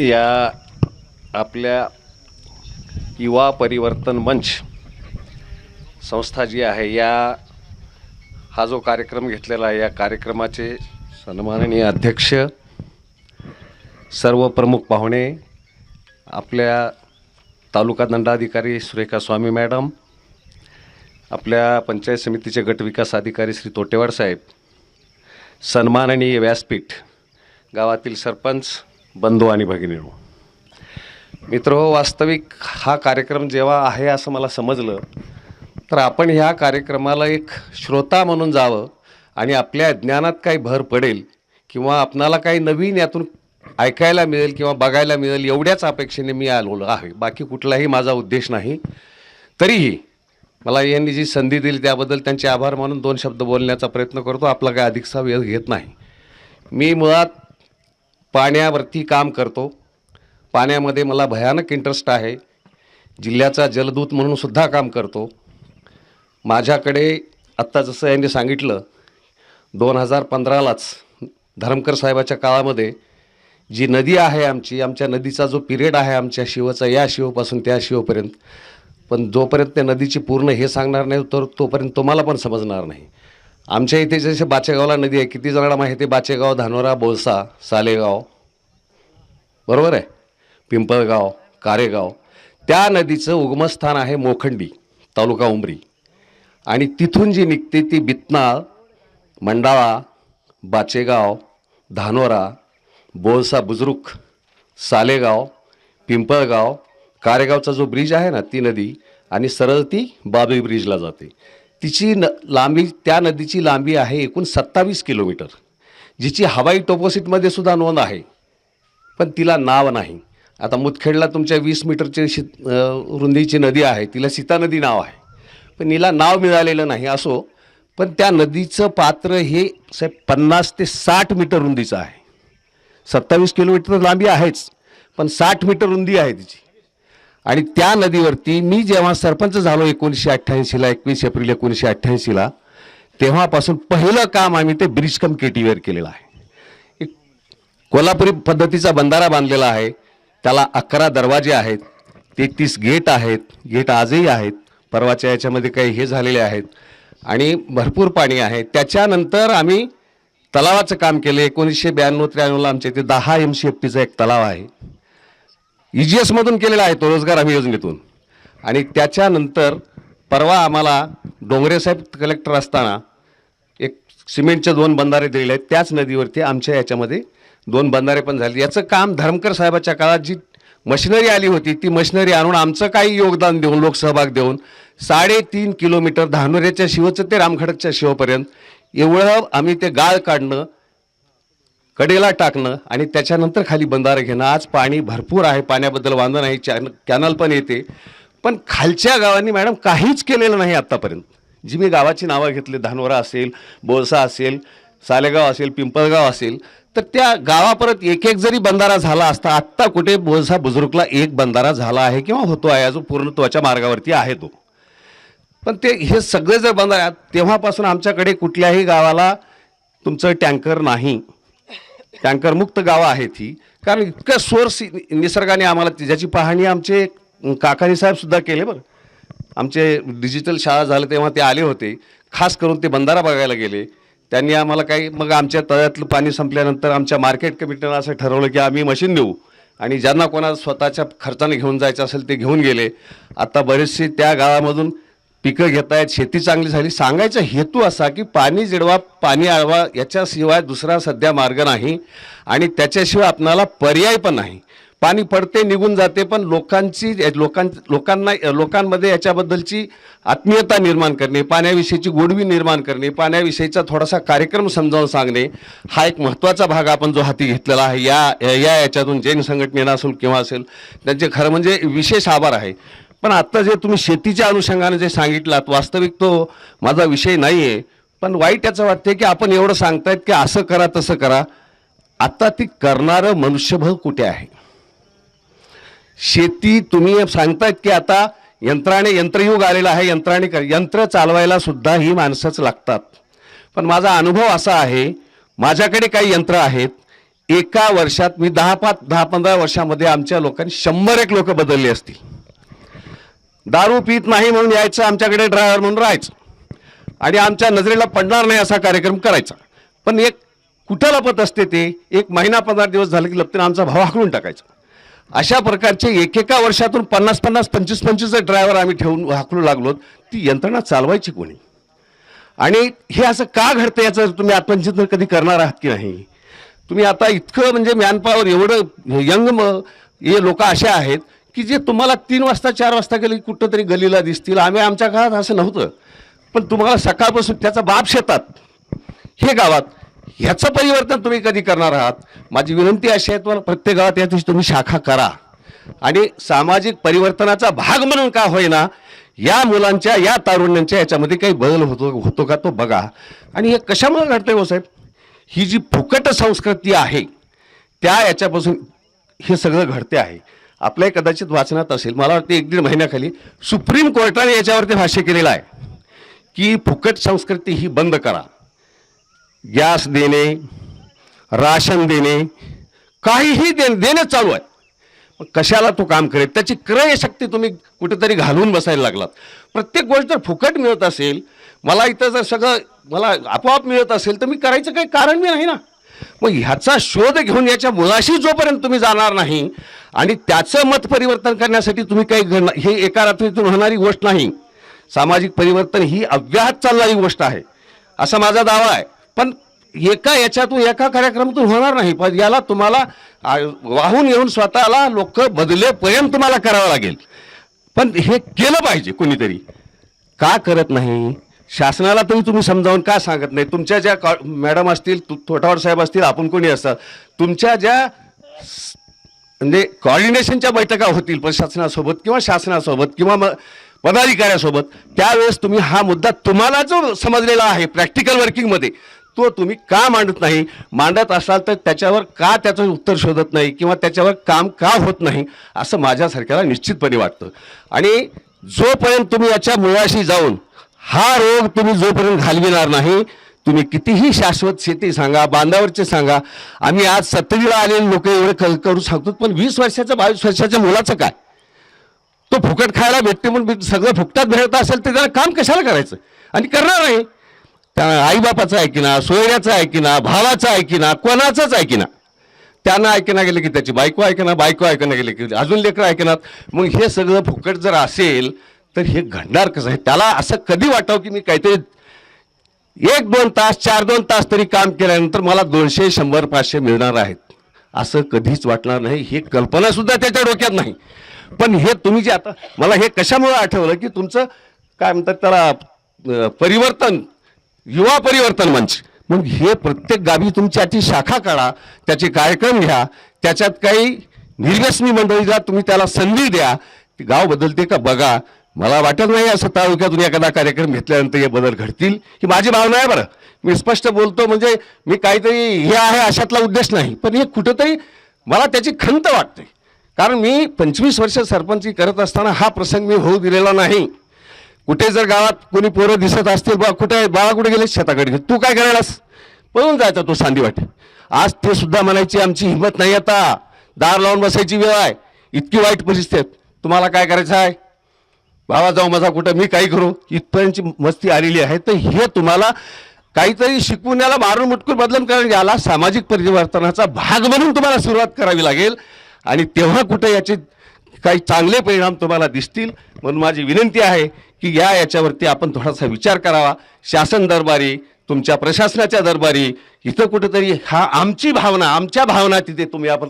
या आपल्या युवा परिवर्तन मंच संस्था जी आहे या हा जो कार्यक्रम घेतलेला आहे या कार्यक्रमाचे सन्माननीय अध्यक्ष सर्व प्रमुख पाहुणे आपल्या तालुका दंडाधिकारी सुरेखा स्वामी मॅडम आपल्या पंचायत समितीचे गट विकास अधिकारी श्री तोटेवाड साहेब सन्माननीय व्यासपीठ गावातील सरपंच बंधू आणि भगिनीनो. मित्र हो वास्तविक हा कार्यक्रम जेव्हा आहे असं मला समजलं तर आपण ह्या कार्यक्रमाला एक श्रोता म्हणून जावं आणि आपल्या ज्ञानात काही भर पडेल किंवा आपणाला काही नवीन यातून ऐकायला मिळेल किंवा बघायला मिळेल एवढ्याच अपेक्षेने मी आलो आहे. बाकी कुठलाही माझा उद्देश नाही. तरीही मला यांनी जी संधी दिली त्याबद्दल त्यांचे आभार मानून दोन शब्द बोलण्याचा प्रयत्न करतो. आपला काय अधिकचा वेळ घेत नाही. मी मुळात पाण्यावरती काम करतो. पाण्यामध्ये मला भयानक इंटरेस्ट आहे. जिल्ह्याचा जलदूत म्हणून सुद्धा काम करतो. माझ्याकडे आत्ता जसं यांनी सांगितलं दोन हजार पंधरालाच धरमकर साहेबाच्या काळामध्ये जी नदी आहे आमची आमच्या नदीचा जो पिरियड आहे आमच्या शिवचा या शिवपासून त्या शिवपर्यंत. पण जोपर्यंत त्या नदीची पूर्ण हे सांगणार नाही तर तोपर्यंत तुम्हाला पण समजणार नाही. आमच्या इथे जसे बाचेगावला नदी आहे किती जणांना माहिती आहे? बाचेगाव धानोरा बोलसा सालेगाव. बरोबर आहे? पिंपळगाव कारेगाव. त्या नदीचं उगमस्थान आहे मोखंडी तालुका उमरी. आणि तिथून जी निघते ती बितनाळ मंडाळा बाचेगाव धानोरा बोलसा बुजरुक सालेगाव पिंपळगाव कारेगावचा जो ब्रिज आहे ना ती नदी आणि सरळ ती बाबी ब्रिजला जाते. तिची न लांबी त्या नदीची लांबी आहे एकूण सत्तावीस किलोमीटर जिची हवाई टोपोसिटमध्ये सुद्धा नोंद आहे. पण तिला नाव नाही. आता मुदखेडला तुमच्या वीस मीटरची शि रुंदीची नदी आहे तिला सीता नदी नाव आहे. पण हिला नाव मिळालेलं नाही असो पण त्या नदीचं पात्र हे साहेब पन्नास ते साठ मीटर रुंदीचं आहे. सत्तावीस किलोमीटर लांबी आहेच पण साठ मीटर रुंदी आहे तिची. आणि त्या नदीवरती मी जेव्हा सरपंच झालो एकोणीसशे अठ्ठ्याऐंशीला एकवीस एप्रिल एकोणीसशे अठ्ठ्याऐंशीला तेव्हापासून पहिलं काम आम्ही ते ब्रिज कम केटीवर केलेलं आहे. एक कोल्हापुरी पद्धतीचा बंधारा बांधलेला आहे. त्याला अकरा दरवाजे आहेत तेहतीस गेट आहेत गेट आजही आहेत परवाच्या याच्यामध्ये काही हे झालेले आहेत आणि भरपूर पाणी आहे. त्याच्यानंतर आम्ही तलावाचं काम केलं. एकोणीसशे ब्याण्णव त्र्याण्णवला आमच्या इथे दहा एम सी एफ टीचा एक तलाव आहे. ई जी एसमधून केलेला आहे तो रोजगार हमी योजनेतून. आणि त्याच्यानंतर परवा आम्हाला डोंगरेसाहेब कलेक्टर असताना एक सिमेंटचे दोन बंधारे दिलेले आहेत. त्याच नदीवरती आमच्या याच्यामध्ये दोन बंधारे पण झाले याचं काम धर्मकर साहेबाच्या काळात जी मशिनरी आली होती ती मशिनरी आणून आमचं काही योगदान देऊन लोकसहभाग देऊन साडेतीन किलोमीटर धानोऱ्याच्या शिवचं ते रामखडकच्या शिवपर्यंत एवढं आम्ही ते गाळ काढणं कडेला टाकणं आणि त्याच्यानंतर खाली बंधारं घेणं. आज पाणी भरपूर आहे. पाण्याबद्दल वांदं नाही. चॅन कॅनल पण येते. पण खालच्या गावांनी मॅडम काहीच केलेलं नाही आत्तापर्यंत जी मी गावाची नावं घेतली धानोरा असेल बोळसा असेल सालेगाव असेल पिंपळगाव असेल तर त्या गावापर्यंत एक एक जरी बंधारा झाला असता आत्ता कुठे बोळसा बुजुर्गला एक बंधारा झाला आहे किंवा होतो आहे अजून पूर्णत्वाच्या मार्गावरती आहे तो. पण ते हे सगळे जर बंधारा तेव्हापासून आमच्याकडे कुठल्याही गावाला तुमचं टँकर नाही. टँकरमुक्त गावं आहेत ही. कारण इतकं सोर्स निसर्गाने आम्हाला ज्याची पाहणी आमचे काकानी साहेबसुद्धा केले बरं. आमचे डिजिटल शाळा झाले तेव्हा ते आले होते. खास करून ते बंधारा बघायला गेले. त्यांनी आम्हाला काही मग आमच्या तळ्यातलं पाणी संपल्यानंतर आमच्या मार्केट कमिटीनं असं ठरवलं की आम्ही मशीन देऊ आणि ज्यांना कोणाला स्वतःच्या खर्चाने घेऊन जायचं असेल ते घेऊन गेले. आता बरेचसे त्या गावामधून पिकं घेत आहेत शेती चांगली झाली. सांगायचा हेतू असा की पाणी जिडवा पाणी आळवा याच्याशिवाय दुसरा सध्या मार्ग नाही आणि त्याच्याशिवाय आपणाला पर्याय पण नाही. पाणी पडते निघून जाते पण लोकांची लोकां लोकांना लोकांमध्ये याच्याबद्दलची आत्मीयता निर्माण करणे पाण्याविषयीची गोडवी निर्माण करणे पाण्याविषयीचा थोडासा कार्यक्रम समजावून सांगणे हा एक महत्त्वाचा भाग आपण जो हाती घेतलेला आहे. या या याच्यातून जैन संघटनेनं असेल किंवा असेल त्यांचे खरं म्हणजे विशेष आभार आहे. पण आत्ता जे तुम्ही शेतीच्या अनुषंगाने जे सांगितलात वास्तविक तो माझा विषय नाही आहे पण वाईट याचं वाटते की आपण एवढं सांगतायत की असं करा तसं करा. आता ती करणारं मनुष्यबळ कुठे आहे? शेती तुम्ही सांगतायत की आता यंत्राने यंत्रयुग आलेलं आहे यंत्राने कर यंत्र चालवायला सुद्धा ही माणसंच लागतात. पण माझा अनुभव असा आहे माझ्याकडे काही यंत्र आहेत. एका वर्षात मी दहा पाच दहा पंधरा वर्षामध्ये आमच्या लोकांनी शंभर एक लोक बदलले असतील. दारू पित नाही म्हणून यायचं आमच्याकडे ड्रायव्हर म्हणून राहायचं. आणि आमच्या नजरेला पडणार नाही असा कार्यक्रम करायचा. पण एक कुठं लपत असते ते एक महिना पंधरा दिवस झाले की लपतीनं आमचा भाव हाकलून टाकायचा. अशा प्रकारचे एकेका वर्षातून पन्नास पन्नास पंचवीस पंचवीस ड्रायव्हर आम्ही ठेवून हाकलू लागलो ती यंत्रणा चालवायची कोणी? आणि हे असं का घडतं याचं तुम्ही आत्मचिंतन कधी करणार आहात की नाही? तुम्ही आता इतकं म्हणजे मॅनपावर एवढं यंग म हे लोक असे आहेत की जे तुम्हाला तीन वाजता चार वाजता गेले कुठं तरी गलीला दिसतील. आम्ही आमच्या काळात असं नव्हतं. पण तुम्हाला सकाळपासून त्याचा बाप शेतात हे गावात ह्याचं परिवर्तन तुम्ही कधी करणार आहात? माझी विनंती अशी आहे तुम्हाला प्रत्येक गावात या दिवशी तुम्ही शाखा करा. आणि सामाजिक परिवर्तनाचा भाग म्हणून का होईना या मुलांच्या या तारुण्यांच्या याच्यामध्ये काही बदल होतो होतो का तो बघा. आणि हे कशामुळे घडतंय हो साहेब? ही जी फुकट संस्कृती आहे त्या याच्यापासून हे सगळं घडते आहे. आपल्याही कदाचित वाचनात असेल. मला वाटते एक दीड महिन्याखाली सुप्रीम कोर्टाने याच्यावरती भाष्य केलेलं आहे की फुकट संस्कृती ही बंद करा. गॅस देणे राशन देणे काहीही दे देणं चालू आहे. मग कशाला तो काम करेल? त्याची क्रय शक्ती तुम्ही कुठेतरी घालून बसायला लागलात. प्रत्येक गोष्ट जर फुकट मिळत असेल मला इथं जर सगळं मला आपोआप मिळत असेल तर मी करायचं काही कारण मी नाही ना. मग ह्याचा शोध घेऊन याच्या मुळाशी जोपर्यंत तुम्ही जाणार नाही आणि त्याचं मत परिवर्तन करण्यासाठी तुम्ही काही घडणार हे एका रात्रीतून होणारी गोष्ट नाही. सामाजिक परिवर्तन ही अव्याहत चालणारी गोष्ट आहे. असा माझा दावा आहे. पण एका याच्यातून एका कार्यक्रमातून होणार नाही. पण याला तुम्हाला वाहून येऊन स्वतःला लोक बदलेपर्यंत तुम्हाला करावं लागेल. पण हे केलं पाहिजे कोणीतरी. का करत नाही? शासनाला तरी तुम्ही समजावून का सांगत नाही? तुमच्या ज्या कॉ मॅडम असतील तु- साहेब असतील आपण कोणी असतात तुमच्या ज्या म्हणजे कॉर्डिनेशनच्या बैठका होतील प्रशासनासोबत किंवा शासनासोबत किंवा मग पदाधिकाऱ्यासोबत त्यावेळेस तुम्ही हा मुद्दा तुम्हाला जो समजलेला आहे प्रॅक्टिकल वर्किंगमध्ये तो तुम्ही का मांडत नाही? मांडत असाल तर त्याच्यावर का त्याचं उत्तर शोधत नाही किंवा त्याच्यावर काम का होत नाही असं माझ्यासारख्याला निश्चितपणे वाटतं. आणि जोपर्यंत तुम्ही याच्या मुळाशी जाऊन हा रोग तुम्ही जोपर्यंत घालविणार नाही तुम्ही कितीही शाश्वत शेती सांगा बांधावरचे सांगा. आम्ही आज सत्तरीला आलेले लोक एवढे कल करू सांगतो पण वीस वर्षाच्या बावीस वर्षाच्या मुलाचं काय? तो फुकट खायला भेटते म्हणून सगळं फुकटात भेटत असेल तर त्याला काम कशाला करायचं? आणि करणार नाही. त्या आईबापाचं ऐकिना सोयऱ्याचं ऐकिना भावाचं ऐकिना कोणाचंच ऐकिना. त्यांना ऐकणं गेलं की त्याची बायको ऐकणार बायको ऐकणं गेले की अजून लेकरं ऐकणार. मग हे सगळं फुकट जर असेल तर हे घडणार कसं? आहे त्याला असं कधी वाटावं की मी काहीतरी एक दोन तास चार दोन तास तरी काम केल्यानंतर मला दोनशे शंभर पाचशे मिळणार आहेत. असं कधीच वाटणार नाही. ही कल्पना सुद्धा त्याच्या डोक्यात नाही. पण हे तुम्ही जे आता मला हे कशामुळे आठवलं की तुमचं काय म्हणतात त्याला परिवर्तन युवा परिवर्तन मंच. मग हे प्रत्येक गावी तुमच्याची शाखा काढा त्याचे कार्यक्रम घ्या त्याच्यात काही निर्व्यसनी मंडळीला तुम्ही त्याला संधी द्या गाव बदलते का बघा मला वाटत नाही असं तालुक्यातून एखादा कार्यक्रम घेतल्यानंतर हे बदल घडतील. ही माझी भावना आहे बरं. मी स्पष्ट बोलतो म्हणजे मी काहीतरी हे आहे अशातला उद्देश नाही. पण हे कुठंतरी मला त्याची खंत वाटते. कारण मी पंचवीस वर्ष सरपंची करत असताना हा प्रसंग मी होऊ दिलेला नाही. कुठे जर गावात कोणी पोरं दिसत असतील बा कुठे बाळा कुठे गेले शेताकडे गेले. तू काय करायलास? पळून जायचा तो सांदी आज ते सुद्धा म्हणायची आमची हिंमत नाही आता. दार लावून बसायची वेळ आहे. इतकी वाईट परिस्थिती आहे. तुम्हाला काय करायचं आहे? बाबा जाऊ माझा कुठं मी काही करू? इथपर्यंतची मस्ती आलेली आहे. तर हे तुम्हाला काहीतरी शिकवून याला मारून मुटकून बदलून कारण याला सामाजिक परिवर्तनाचा भाग म्हणून तुम्हाला सुरुवात करावी लागेल. आणि तेव्हा कुठं याचे काही चांगले परिणाम तुम्हाला दिसतील. म्हणून माझी विनंती आहे की या याच्यावरती आपण थोडासा विचार करावा. शासन दरबारी तुमच्या प्रशासनाच्या दरबारी इथं कुठेतरी हा आमची भावना आमच्या भावना तिथे तुम्ही आपण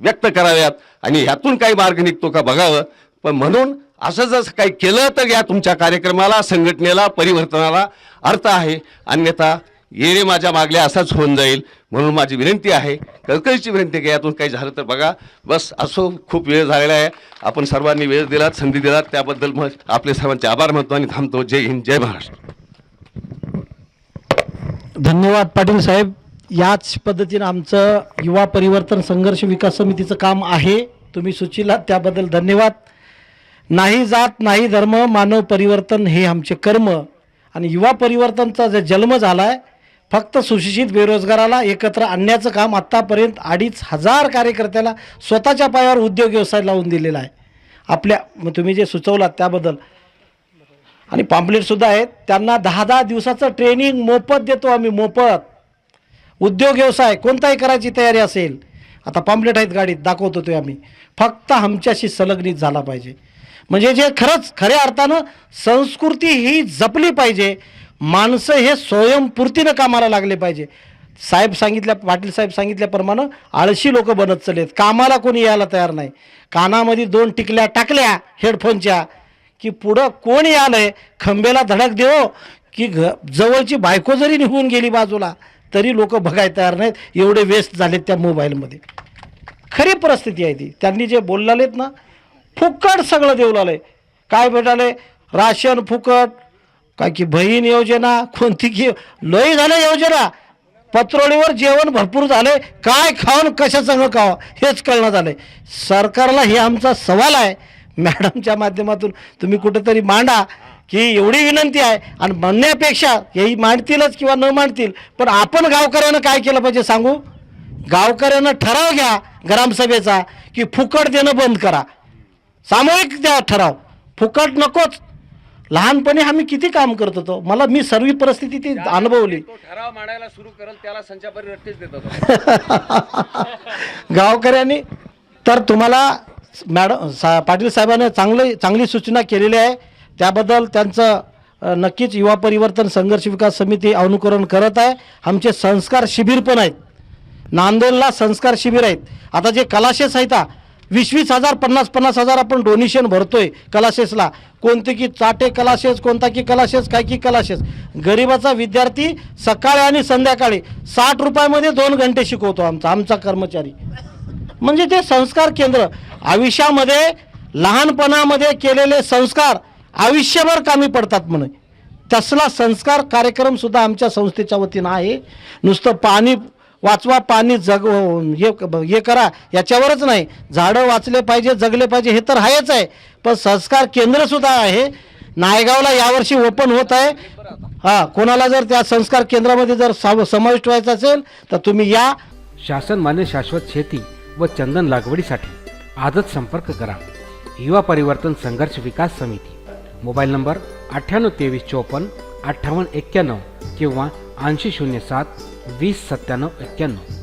व्यक्त कराव्यात. आणि ह्यातून काही मार्ग निघतो का बघावं. पण म्हणून असं जर काही केलं तर या तुमच्या कार्यक्रमाला संघटनेला परिवर्तनाला अर्थ आहे. अन्यथा येणे माझ्या मागल्या असाच होऊन जाईल म्हणून माझी विनंती आहे. कळकळीची विनंती की यातून काही झालं तर बघा. बस असो खूप वेळ झालेला आहे. आपण सर्वांनी वेळ दिलात संधी दिलात. त्याबद्दल मग आपले सर्वांचे आभार मानतो आणि थांबतो. जय हिंद जय महाराष्ट्र. धन्यवाद पाटील साहेब. याच पद्धतीनं आमचं युवा परिवर्तन संघर्ष विकास समितीचं काम आहे. तुम्ही सुचीला त्याबद्दल धन्यवाद. नाही जात नाही धर्म मानव परिवर्तन हे आमचे कर्म. आणि युवा परिवर्तनचा जे जन्म झाला आहे फक्त सुशिक्षित बेरोजगाराला एकत्र आणण्याचं काम आत्तापर्यंत अडीच हजार कार्यकर्त्याला स्वतःच्या पायावर उद्योग व्यवसाय लावून दिलेला आहे. आपल्या मग तुम्ही जे सुचवलात त्याबद्दल. आणि पाम्पलेटसुद्धा आहेत. त्यांना दहा दहा दिवसाचं ट्रेनिंग मोफत देतो आम्ही मोफत. उद्योग व्यवसाय कोणताही करायची तयारी असेल. आता पाम्पलेट आहेत गाडीत दाखवतो ते आम्ही. फक्त आमच्याशी संलग्नित झाला पाहिजे. म्हणजे जे खरंच खऱ्या अर्थानं संस्कृती ही जपली पाहिजे. माणसं हे स्वयंपूर्तीनं कामाला लागले पाहिजे. साहेब सांगितल्या पाटील साहेब सांगितल्याप्रमाणे आळशी लोक बनत चाललेत. कामाला कोणी यायला तयार नाही. कानामध्ये दोन टिकल्या टाकल्या हेडफोनच्या की पुढं कोण यालंय? खंबेला धडक देव की घ जवळची बायको जरी निघून गेली बाजूला तरी लोक बघायला तयार नाहीत. एवढे वेस्ट झालेत त्या मोबाईलमध्ये. खरी परिस्थिती आहे ती. त्यांनी जे बोललेत ना फुकट सगळं देऊ लागलंय काय भेटाले? राशन फुकट काय की बहीण योजना कोणती की लय झालं योजना. पत्रोळीवर जेवण भरपूर झालंय. काय खाऊन कशा संग खावं हेच कळणं झालं सरकारला हे आमचा सवाल आहे. मॅडमच्या माध्यमातून तुम्ही कुठेतरी मांडा की एवढी विनंती आहे. आणि म्हणण्यापेक्षा हेही मांडतीलच किंवा न मांडतील पण आपण गावकऱ्यानं काय केलं पाहिजे सांगू? गावकऱ्यानं ठराव घ्या ग्रामसभेचा की फुकट देणं बंद करा. सामूहिक द्या ठराव. फुकट नकोच. लहानपणी आम्ही किती काम करत होतो. मला मी सर्व परिस्थिती ती अनुभवली. तो ठराव मांडायला सुरू करेल त्याला संचापरी रट्टीच देत होता. गावकऱ्यांनी तर तुम्हाला मॅडम सा पाटील साहेबांनी चांगली चांगली सूचना केलेली आहे. त्याबद्दल त्यांचं अ, नक्कीच युवा परिवर्तन संघर्ष विकास समिती अनुकरण करत आहे. आमचे संस्कार शिबिर पण आहेत. नांदेडला संस्कार शिबिर आहेत. आता जे कलाशेस आहेत वीस वीस हजार पन्नास पन्नास हजार आपण डोनेशन भरतोय कलाशेसला कोणते की चाटे कलाशेस कोणता की कलाशेस काय की कलाशेस गरिबाचा विद्यार्थी सकाळी आणि संध्याकाळी साठ रुपयामध्ये दोन घंटे शिकवतो आमचा आमचा कर्मचारी. म्हणजे ते संस्कार केंद्र. आयुष्यामध्ये लहानपणामध्ये केलेले संस्कार आयुष्यभर कामी पडतात म्हणे. तसला संस्कार कार्यक्रमसुद्धा आमच्या संस्थेच्या वतीनं आहे. नुसतं पाणी वाचवा पाणी जग हो, हे हे करा. याच्यावरच नाही. झाडं वाचले पाहिजे जगले पाहिजे हे तर आहेच आहे. पण संस्कार केंद्रसुद्धा आहे. नायगावला यावर्षी ओपन होत आहे. हां कोणाला जर त्या संस्कार केंद्रामध्ये जर साव समाविष्ट व्हायचं असेल तर तुम्ही या. शासन मान्य शाश्वत शेती व चंदन लागवडीसाठी आजच संपर्क करा. युवा परिवर्तन संघर्ष विकास समिती. मोबाईल नंबर अठ्ठ्याण्णव तेवीस चोपन्न अठ्ठावन्न एक्क्याण्णव किंवा ऐंशी शून्य सात वीस सत्त्याण्णव एक्क्याण्णव